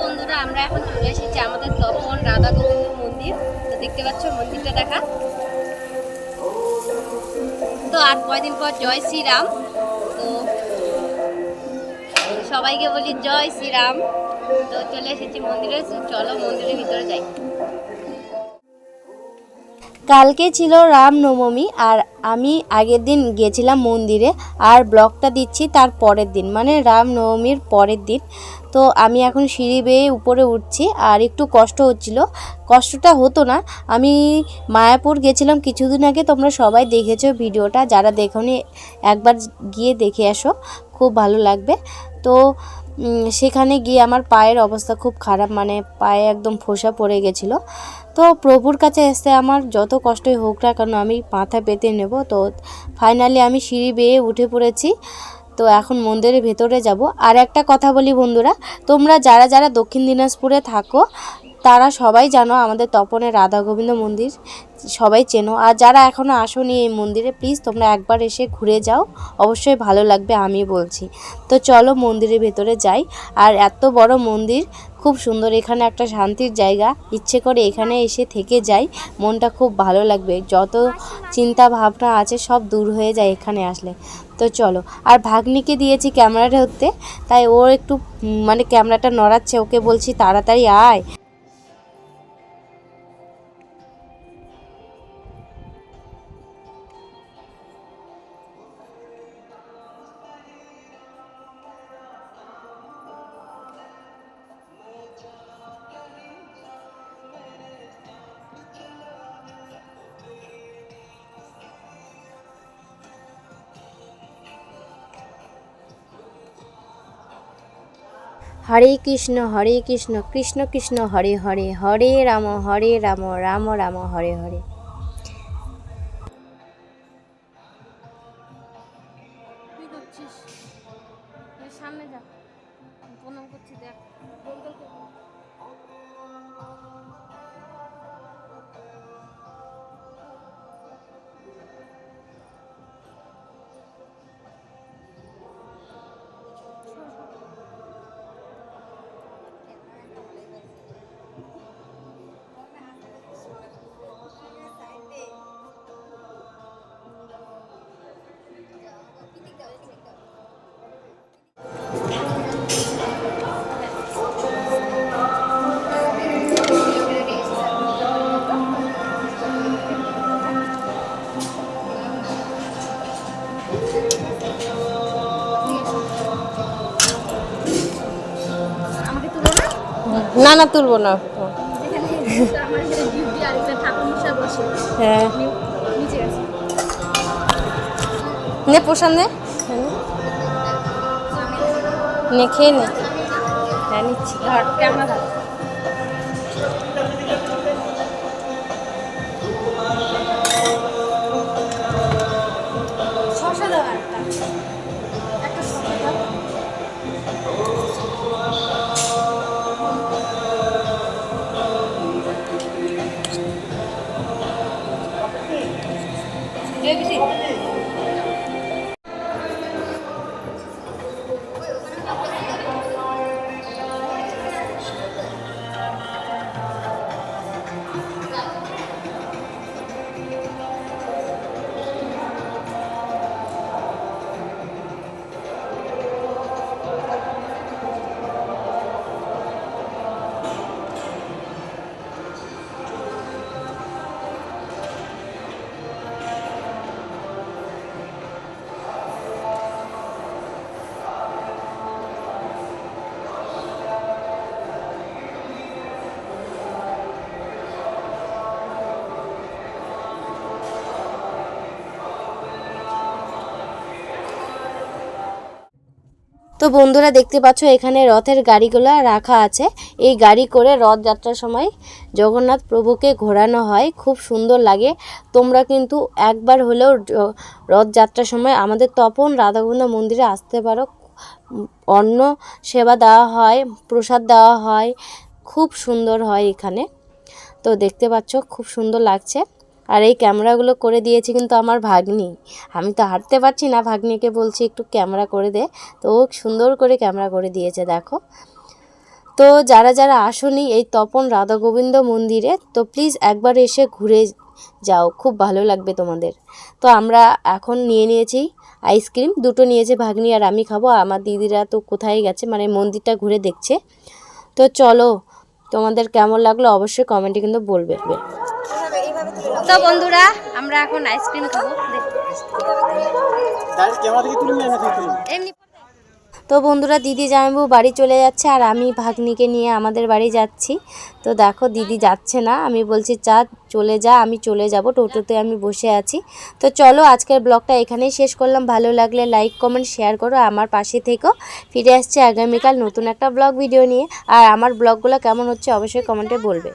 বন্ধুরা, আমরা এখন চলে এসেছি আমাদের তপন রাধা গোবিন্দ মন্দির। তো দেখতে পাচ্ছ মন্দিরটা দেখা। তো আর কয়দিন পর জয় শ্রীরাম। তো সবাইকে বলি জয় শ্রীরাম। তো চলে এসেছি মন্দিরে চলো মন্দিরের ভিতরে যাই। কালকে ছিল রামনবমী আর আমি আগের দিন গেছিলাম মন্দিরে আর ব্লগটা দিচ্ছি তার পরের দিন মানে রামনবমীর পরের দিন। তো আমি এখন সিঁড়ি বেয়ে উপরে উঠছি আর একটু কষ্ট হচ্ছিল। কষ্টটা হতো না। আমি মায়াপুর গেছিলাম কিছুদিন আগে, তোমরা সবাই দেখেছ ভিডিওটা, যারা দেখোনি একবার গিয়ে দেখে আসো। খুব ভালো লাগবে। তো সেখানে গিয়ে আমার পায়ের অবস্থা খুব খারাপ মানে পায়ে একদম ফোসা পড়ে গেছিল। তো প্রভুর কাছে এসে আমার যত কষ্টই হোক না কেন আমি মাথা পেতে নেব। তো ফাইনালি আমি সিঁড়ি বেয়ে উঠে পড়েছি। তো এখন মন্দিরের ভেতরে যাব। আর একটা কথা বলি বন্ধুরা, তোমরা যারা যারা দক্ষিণ দিনাজপুরে থাকো তারা সবাই জানো আমাদের তপনের রাধা গোবিন্দ মন্দির, সবাই চেনো। আর যারা এখনও আসোনি এই মন্দিরে প্লিজ তোমরা একবার এসে ঘুরে যাও। অবশ্যই ভালো লাগবে আমি বলছি। তো চলো মন্দিরের ভেতরে যাই। আর এত বড় মন্দির, খুব সুন্দর। এখানে একটা শান্তির জায়গা। ইচ্ছে করে এখানে এসে থেকে যাই। মনটা খুব ভালো লাগবে। যত চিন্তা ভাবনা আছে সব দূর হয়ে যায় এখানে আসলে। তো চলো। আর ভাগ্নিকে দিয়েছি ক্যামেরা ধরতে। তাই ও একটু মানে ক্যামেরাটা নড়াচ্ছে। ওকে বলছি তাড়াতাড়ি আয়। হরে কৃষ্ণ হরে কৃষ্ণ কৃষ্ণ কৃষ্ণ হরে হরে হরে রাম হরে রাম রাম রাম হরে হরে কি করছিস সামনে যা প্রণাম করছি দেখ না না, তুলবো না। হ্যাঁ। নি- আছে নে। নে, খেয়ে নে। হ্যাঁ নিচ্ছি। ধর, ক্যামেরা ABC তো বন্ধুরা দেখতে পাচ্ছ, এখানে রথের গাড়িগুলো রাখা আছে। এই গাড়ি করে রথযাত্রার সময় জগন্নাথ প্রভুকে ঘোরানো হয়, খুব সুন্দর লাগে। তোমরা কিন্তু একবার হলেও রথযাত্রার সময় আমাদের তপন রাধাগোবিন্দ মন্দিরে আসতে পারো। অন্ন সেবা দেওয়া হয়, প্রসাদ দেওয়া হয়, খুব সুন্দর হয় এখানে। তো দেখতে পাচ্ছ, খুব সুন্দর লাগছে। আর এই ক্যামেরাগুলো করে দিয়েছে কিন্তু আমার ভাগ্নি। আমি তো হাঁটতে পারছি না, ভাগ্নিকে বলছি একটু ক্যামেরা করে দে। তো ও সুন্দর করে ক্যামেরা করে দিয়েছে, দেখো। তো যারা যারা আসনি এই তপন রাধা গোবিন্দ মন্দিরে, তো প্লিজ একবার এসে ঘুরে যাও, খুব ভালো লাগবে তোমাদের। তো আমরা এখন নিয়ে নিয়েছি আইসক্রিম দুটো নিয়েছে ভাগ্নি আর আমি খাব। আমার দিদিরা তো কোথায় গেছে মানে মন্দিরটা ঘুরে দেখছে। তো চলো, তোমাদের কেমন লাগল অবশ্যই কমেন্টে কিন্তু বলবে। তো বন্ধুরা আমরা এখন আইসক্রিম খাব। এমনি তো বন্ধুরা দিদি জামাইবাবু বাড়ি চলে যাচ্ছে আর আমি ভাগ্নিকে নিয়ে আমাদের বাড়ি যাচ্ছি। তো দেখো দিদি যাচ্ছে না। আমি বলছি চা চলে যা আমি চলে যাব। টোটোতে আমি বসে আছি। তো চলো আজকের ব্লগটা এখানেই শেষ করলাম। ভালো লাগলে লাইক কমেন্ট শেয়ার করো। আমার পাশে থেকেও ফিরে আসছে আগামীকাল নতুন একটা ব্লগ ভিডিও নিয়ে। আর আমার ব্লগগুলো কেমন হচ্ছে অবশ্যই কমেন্টে বলবে।